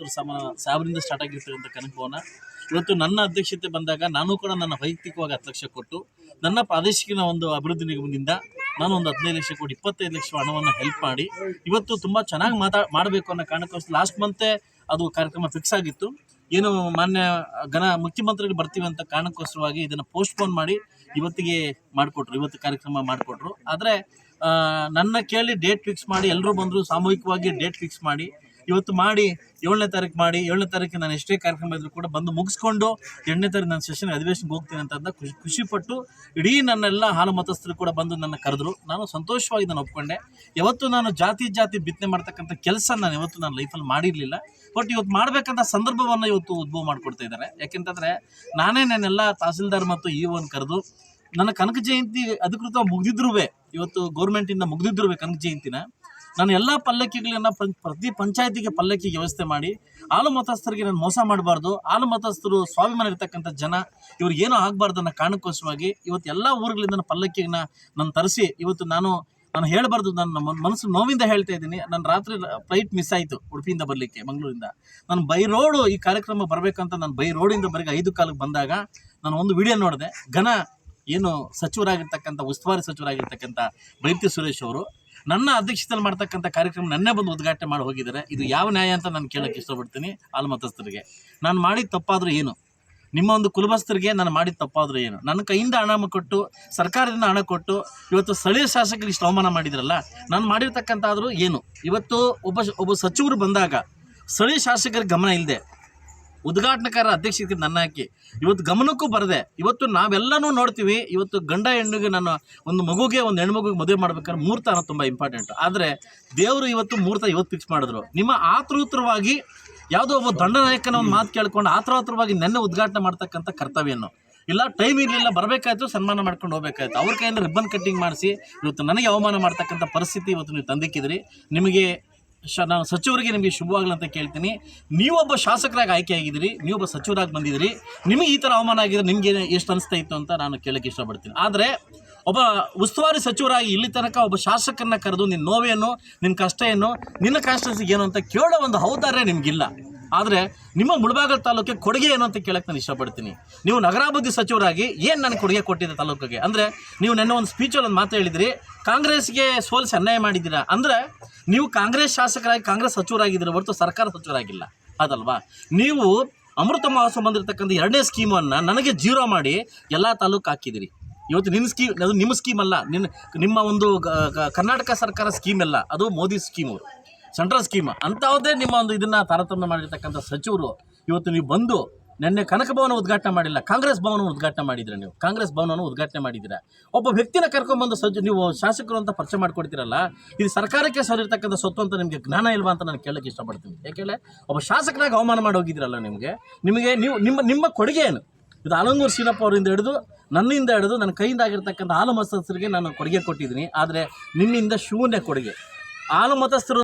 ಮತಸ್ಥರು ಸಮ ಸಾವಿರದಿಂದ ಸ್ಟಾರ್ಟ್ ಆಗಿರ್ತಕ್ಕಂಥ ಕನಕ ಭವನ ಇವತ್ತು ನನ್ನ ಅಧ್ಯಕ್ಷತೆ ಬಂದಾಗ ನಾನು ಕೂಡ ನನ್ನ ವೈಯಕ್ತಿಕವಾಗಿ ಹತ್ತು ಲಕ್ಷ ಕೊಟ್ಟು, ನನ್ನ ಪ್ರಾದೇಶಿಕ ಒಂದು ಅಭಿವೃದ್ಧಿ ನಿಗಮದಿಂದ ನಾನು ಒಂದು ಹದಿನೈದು ಲಕ್ಷ ಕೊಟ್ಟು ಇಪ್ಪತ್ತೈದು ಲಕ್ಷ ಹಣವನ್ನು ಹೆಲ್ಪ್ ಮಾಡಿ, ಇವತ್ತು ತುಂಬ ಚೆನ್ನಾಗಿ ಮಾತಾ, ಮಾಡಬೇಕು ಅನ್ನೋ ಕಾರಣಕ್ಕೋಸ್ಕರ ಲಾಸ್ಟ್ ಮಂತೆ ಅದು ಕಾರ್ಯಕ್ರಮ ಫಿಕ್ಸ್ ಆಗಿತ್ತು. ಏನು ಮಾನ್ಯ ಘನ ಮುಖ್ಯಮಂತ್ರಿಗಳು ಬರ್ತೀವಿ ಅಂತ ಕಾರಣಕ್ಕೋಸ್ಕರವಾಗಿ ಇದನ್ನು ಪೋಸ್ಟ್ಪೋನ್ ಮಾಡಿ ಇವತ್ತಿಗೆ ಮಾಡಿಕೊಟ್ರು, ಇವತ್ತು ಕಾರ್ಯಕ್ರಮ ಮಾಡಿಕೊಟ್ರು. ಆದರೆ ನನ್ನ ಕೇಳಿ ಡೇಟ್ ಫಿಕ್ಸ್ ಮಾಡಿ ಎಲ್ಲರೂ ಬಂದರು ಸಾಮೂಹಿಕವಾಗಿ ಡೇಟ್ ಫಿಕ್ಸ್ ಮಾಡಿ ಇವತ್ತು ಮಾಡಿ, ಏಳನೇ ತಾರೀಕು ಮಾಡಿ, ಏಳನೇ ತಾರೀಕು ನಾನು ಎಷ್ಟೇ ಕಾರ್ಯಕ್ರಮ ಇದ್ರೂ ಕೂಡ ಬಂದು ಮುಗಿಸ್ಕೊಂಡು ಎಂಟನೇ ತಾರೀಕು ನಾನು ಸೆಷನ್ ಅಧಿವೇಶನಕ್ಕೆ ಹೋಗ್ತೀನಿ ಅಂತ ಖುಷಿ, ಖುಷಿಪಟ್ಟು ಇಡೀ ನನ್ನೆಲ್ಲ ಹಾಲು ಮತಸ್ಥರು ಕೂಡ ಬಂದು ನನ್ನ ಕರೆದ್ರು. ನಾನು ಸಂತೋಷವಾಗಿ ನಾನು ಒಪ್ಕೊಂಡೆ. ಯಾವತ್ತು ನಾನು ಜಾತಿ ಜಾತಿ ಬಿತ್ತನೆ ಮಾಡ್ತಕ್ಕಂಥ ಕೆಲಸ ನಾನು ಇವತ್ತು ನನ್ನ ಲೈಫಲ್ಲಿ ಮಾಡಿರಲಿಲ್ಲ. ಬಟ್ ಇವತ್ತು ಮಾಡಬೇಕಂತ ಸಂದರ್ಭವನ್ನು ಇವತ್ತು ಉದ್ಭವ ಮಾಡಿಕೊಡ್ತಾ ಇದ್ದಾರೆ. ಯಾಕೆಂತಂದರೆ ನಾನೇ ನನ್ನೆಲ್ಲ ತಹಸೀಲ್ದಾರ್ ಮತ್ತು ಇ ಒನ್ ಕರೆದು ನನ್ನ ಕನಕ ಜಯಂತಿ ಅಧಿಕೃತ ಮುಗ್ದಿದ್ರೂ ಇವತ್ತು ಗೌರ್ಮೆಂಟಿಂದ ಮುಗಿದಿದ್ರೂ ಕನಕ ಜಯಂತಿನ. ನಾನು ಎಲ್ಲ ಪಲ್ಲಕ್ಕಿಗಳನ್ನು ಪ್ರ- ಪ್ರತಿ ಪಂಚಾಯತಿಗೆ ಪಲ್ಲಕ್ಕಿ ವ್ಯವಸ್ಥೆ ಮಾಡಿ, ಹಾಲು ಮತಸ್ಥರಿಗೆ ನಾನು ಮೋಸ ಮಾಡಬಾರ್ದು, ಹಾಲು ಮತಸ್ಥರು ಸ್ವಾಭಿಮಾನ ಇರ್ತಕ್ಕಂಥ ಜನ ಇವ್ರಿಗೆ ಏನೂ ಆಗಬಾರ್ದು ಅನ್ನೋ ಕಾರಣಕ್ಕೋಸ್ಕರವಾಗಿ ಇವತ್ತು ಎಲ್ಲ ಊರುಗಳಿಂದ ನಾನು ನಾನು ತರಿಸಿ, ಇವತ್ತು ನಾನು ನಾನು ಹೇಳಬಾರ್ದು ನನ್ನ ಮನ್- ಮನಸ್ಸು ನೋವಿಂದ ಹೇಳ್ತಾ ಇದ್ದೀನಿ. ನಾನು ರಾತ್ರಿ ಫ್ಲೈಟ್ ಮಿಸ್ ಆಯಿತು ಉಡುಪಿಯಿಂದ ಬರಲಿಕ್ಕೆ, ಮಂಗಳೂರಿಂದ. ನಾನು ಬೈ ರೋಡು ಈ ಕಾರ್ಯಕ್ರಮ ಬರಬೇಕಂತ ನಾನು ಬೈ ರೋಡಿಂದ ಬರೀ ಐದು ಕಾಲಕ್ಕೆ ಬಂದಾಗ, ನಾನು ಒಂದು ವಿಡಿಯೋ ನೋಡಿದೆ. ಘನ ಏನು ಸಚಿವರಾಗಿರ್ತಕ್ಕಂಥ, ಉಸ್ತುವಾರಿ ಸಚಿವರಾಗಿರ್ತಕ್ಕಂಥ ಬೈತಿ ಸುರೇಶ್ ಅವರು ನನ್ನ ಅಧ್ಯಕ್ಷತೆಯಲ್ಲಿ ಮಾಡ್ತಕ್ಕಂಥ ಕಾರ್ಯಕ್ರಮ ನನ್ನೇ ಬಂದು ಉದ್ಘಾಟನೆ ಮಾಡಿ ಹೋಗಿದ್ದಾರೆ. ಇದು ಯಾವ ನ್ಯಾಯ ಅಂತ ನಾನು ಕೇಳೋಕ್ಕೆ ಇಷ್ಟಪಡ್ತೀನಿ ಹಾಲು ಮತಸ್ಥರಿಗೆ ನಾನು ಮಾಡಿದ ತಪ್ಪಾದರೂ ಏನು? ನಿಮ್ಮ ಒಂದು ಕುಲಬಸ್ಥರಿಗೆ ನಾನು ಮಾಡಿದ ತಪ್ಪಾದರೂ ಏನು? ನನ್ನ ಕೈಯಿಂದ ಹಣ ಕೊಟ್ಟು, ಸರ್ಕಾರದಿಂದ ಹಣ ಕೊಟ್ಟು, ಇವತ್ತು ಸ್ಥಳೀಯ ಶಾಸಕರಿಗೆ ಇಷ್ಟು ಅವಮಾನ ಮಾಡಿದ್ರಲ್ಲ, ನಾನು ಮಾಡಿರ್ತಕ್ಕಂಥಾದರೂ ಏನು? ಇವತ್ತು ಒಬ್ಬ ಒಬ್ಬ ಸಚಿವರು ಬಂದಾಗ, ಸ್ಥಳೀಯ ಶಾಸಕರಿಗೆ ಗಮನ ಇಲ್ಲದೆ ಉದ್ಘಾಟನಕಾರ ಅಧ್ಯಕ್ಷಕ್ಕೆ ನನ್ನ ಹಾಕಿ. ಇವತ್ತು ಗಮನಕ್ಕೂ ಬರದೆ. ಇವತ್ತು ನಾವೆಲ್ಲನೂ ನೋಡ್ತೀವಿ. ಇವತ್ತು ಗಂಡ ಹೆಣ್ಣಿಗೆ ನಾನು ಒಂದು ಮಗುಗೆ, ಒಂದು ಹೆಣ್ಮಗುಗೆ ಮದುವೆ ಮಾಡ್ಬೇಕಾದ್ರೆ ಮುಹೂರ್ತ ಅನ್ನೋದು ತುಂಬ ಇಂಪಾರ್ಟೆಂಟ್ ಆದರೆ ದೇವರು ಇವತ್ತು ಮೂರ್ತ ಇವತ್ತು ಫಿಕ್ಸ್ ಮಾಡಿದ್ರು. ನಿಮ್ಮ ಆತೃತ್ರವಾಗಿ ಯಾವುದೋ ಒಬ್ಬ ದಂಡನಾಯಕನ ಒಂದು ಮಾತು ಕೇಳ್ಕೊಂಡು ಆತೃತರವಾಗಿ ನೆನ್ನೆ ಉದ್ಘಾಟನೆ ಮಾಡ್ತಕ್ಕಂಥ ಕರ್ತವ್ಯನು ಇಲ್ಲ ಟೈಮ್ ಇರಲಿಲ್ಲ, ಬರಬೇಕಾಯ್ತು, ಸನ್ಮಾನ ಮಾಡ್ಕೊಂಡು ಹೋಗ್ಬೇಕಾಯ್ತು. ಅವ್ರ ಕೈಯಿಂದ ರಿಬ್ಬನ್ ಕಟ್ಟಿಂಗ್ ಮಾಡಿಸಿ, ಇವತ್ತು ನನಗೆ ಅವಮಾನ ಮಾಡ್ತಕ್ಕಂಥ ಪರಿಸ್ಥಿತಿ ಇವತ್ತು ನೀವು ತಂದಿಕ್ಕಿದ್ರಿ. ನಿಮಗೆ ಶ ನಾನು ಸಚಿವರಿಗೆ ನಿಮಗೆ ಶುಭವಾಗಲಿ ಅಂತ ಕೇಳ್ತೀನಿ. ನೀವೊಬ್ಬ ಶಾಸಕರಾಗಿ ಆಯ್ಕೆ ಆಗಿದ್ದೀರಿ ನೀವೊಬ್ಬ ಸಚಿವರಾಗಿ ಬಂದಿದ್ದೀರಿ, ನಿಮಗೆ ಈ ಥರ ಅವಮಾನ ಆಗಿದ್ರೆ ನಿಮಗೆ ಎಷ್ಟು ಅನಿಸ್ತಾ ಇತ್ತು ಅಂತ ನಾನು ಕೇಳೋಕ್ಕೆ ಇಷ್ಟಪಡ್ತೀನಿ. ಆದರೆ, ಒಬ್ಬ ಉಸ್ತುವಾರಿ ಸಚಿವರಾಗಿ ಇಲ್ಲಿ ತನಕ ಒಬ್ಬ ಶಾಸಕರನ್ನ ಕರೆದು ನಿನ್ನ ನೋವೇನು ನಿನ್ನ ಕಷ್ಟ ಏನು ನಿನ್ನ ಕಾನ್ಸ್ಟೆನ್ಸಿಗೆ ಏನು ಅಂತ ಕೇಳೋ ಒಂದು ಔದಾರ್ಯ ನಿಮಗಿಲ್ಲ. ಆದರೆ ನಿಮ್ಮ ಮುಳಬಾಗಲ್ ತಾಲೂಕಿಗೆ ಕೊಡುಗೆ ಏನು ಅಂತ ಕೇಳಕ್ಕೆ ನಾನು ಇಷ್ಟಪಡ್ತೀನಿ. ನೀವು ನಗರಾಭಿವೃದ್ಧಿ ಸಚಿವರಾಗಿ ಏನು ನನಗೆ ಕೊಡುಗೆ ಕೊಟ್ಟಿದ್ದೆ ತಾಲೂಕಿಗೆ? ಅಂದರೆ ನೀವು ನನ್ನ ಒಂದು ಸ್ಪೀಚಲ್ಲಿ ಒಂದು ಮಾತು ಹೇಳಿದಿರಿ, ಕಾಂಗ್ರೆಸ್ಗೆ ಸೋಲಿಸಿ ಅನ್ಯಾಯ ಮಾಡಿದ್ದೀರಾ? ಅಂದರೆ ನೀವು ಕಾಂಗ್ರೆಸ್ ಶಾಸಕರಾಗಿ, ಕಾಂಗ್ರೆಸ್ ಸಚಿವರಾಗಿದ್ದೀರ ಹೊರತು ಸರ್ಕಾರ ಸಚಿವರಾಗಿಲ್ಲ. ಅದಲ್ವಾ? ನೀವು ಅಮೃತ ಮಹೋತ್ಸವ ಬಂದಿರತಕ್ಕಂಥ ಎರಡನೇ ಸ್ಕೀಮನ್ನು ನನಗೆ ಜೀರೋ ಮಾಡಿ ಎಲ್ಲ ತಾಲೂಕು ಹಾಕಿದಿರಿ. ಇವತ್ತು ನಿನ್ನ ಸ್ಕೀಮ್ ಅದು ನಿಮ್ಮ ಸ್ಕೀಮ್ ಅಲ್ಲ. ನಿನ್ನ ನಿಮ್ಮ ಒಂದು ಕರ್ನಾಟಕ ಸರ್ಕಾರ ಸ್ಕೀಮ್ ಅಲ್ಲ. ಅದು ಮೋದಿ ಸ್ಕೀಮು ಸೆಂಟ್ರಲ್ ಸ್ಕೀಮ್ ಅಂಥವುದೇ ನಿಮ್ಮ ಒಂದು ಇದನ್ನು ತಾರತಮ್ಯ ಮಾಡಿರ್ತಕ್ಕಂಥ ಸಚಿವರು ಇವತ್ತು ನೀವು ಬಂದು ನಿನ್ನೆ ಕನಕ ಭವನ ಉದ್ಘಾಟನೆ ಮಾಡಿಲ್ಲ, ಕಾಂಗ್ರೆಸ್ ಭವನ ಉದ್ಘಾಟನೆ ಮಾಡಿದ್ರೆ ನೀವು. ಕಾಂಗ್ರೆಸ್ ಭವನವನ್ನು ಉದ್ಘಾಟನೆ ಮಾಡಿದ್ದೀರಾ? ಒಬ್ಬ ವ್ಯಕ್ತಿನ ಕರ್ಕೊಂಡ್ಬಂದು ಸಜ್ಜು ನೀವು ಶಾಸಕರು ಅಂತ ಪರಿಚಯ ಮಾಡ್ಕೊಡ್ತೀರಲ್ಲ, ಇದು ಸರ್ಕಾರಕ್ಕೆ ಸರಿರ್ತಕ್ಕಂಥ ಸ್ವತ್ತು ಅಂತ ನಿಮಗೆ ಜ್ಞಾನ ಇಲ್ವಾ ಅಂತ ನಾನು ಕೇಳಕ್ಕೆ ಇಷ್ಟಪಡ್ತೀನಿ. ಯಾಕೆಂದರೆ ಒಬ್ಬ ಶಾಸಕನಾಗಿ ಅವಮಾನ ಮಾಡಿ ಹೋಗಿದ್ದೀರಲ್ಲ ನಿಮಗೆ ನಿಮಗೆ ನೀವು, ನಿಮ್ಮ ನಿಮ್ಮ ಕೊಡುಗೆ ಏನು? ಇದು ಆಲಂಗೂರು ಸೀನಪ್ಪ ಅವರಿಂದ ಹಿಡಿದು ನನ್ನಿಂದ ಹಿಡಿದು ನನ್ನ ಕೈಯಿಂದ ಆಗಿರ್ತಕ್ಕಂಥ ಹಾಲು ಮತಸ್ಥರಿಗೆ ನಾನು ಕೊಡುಗೆ ಕೊಟ್ಟಿದ್ದೀನಿ, ಆದರೆ ನಿಮ್ಮಿಂದ ಶೂನ್ಯ ಕೊಡುಗೆ. ಹಾಲು ಮತಸ್ಥರು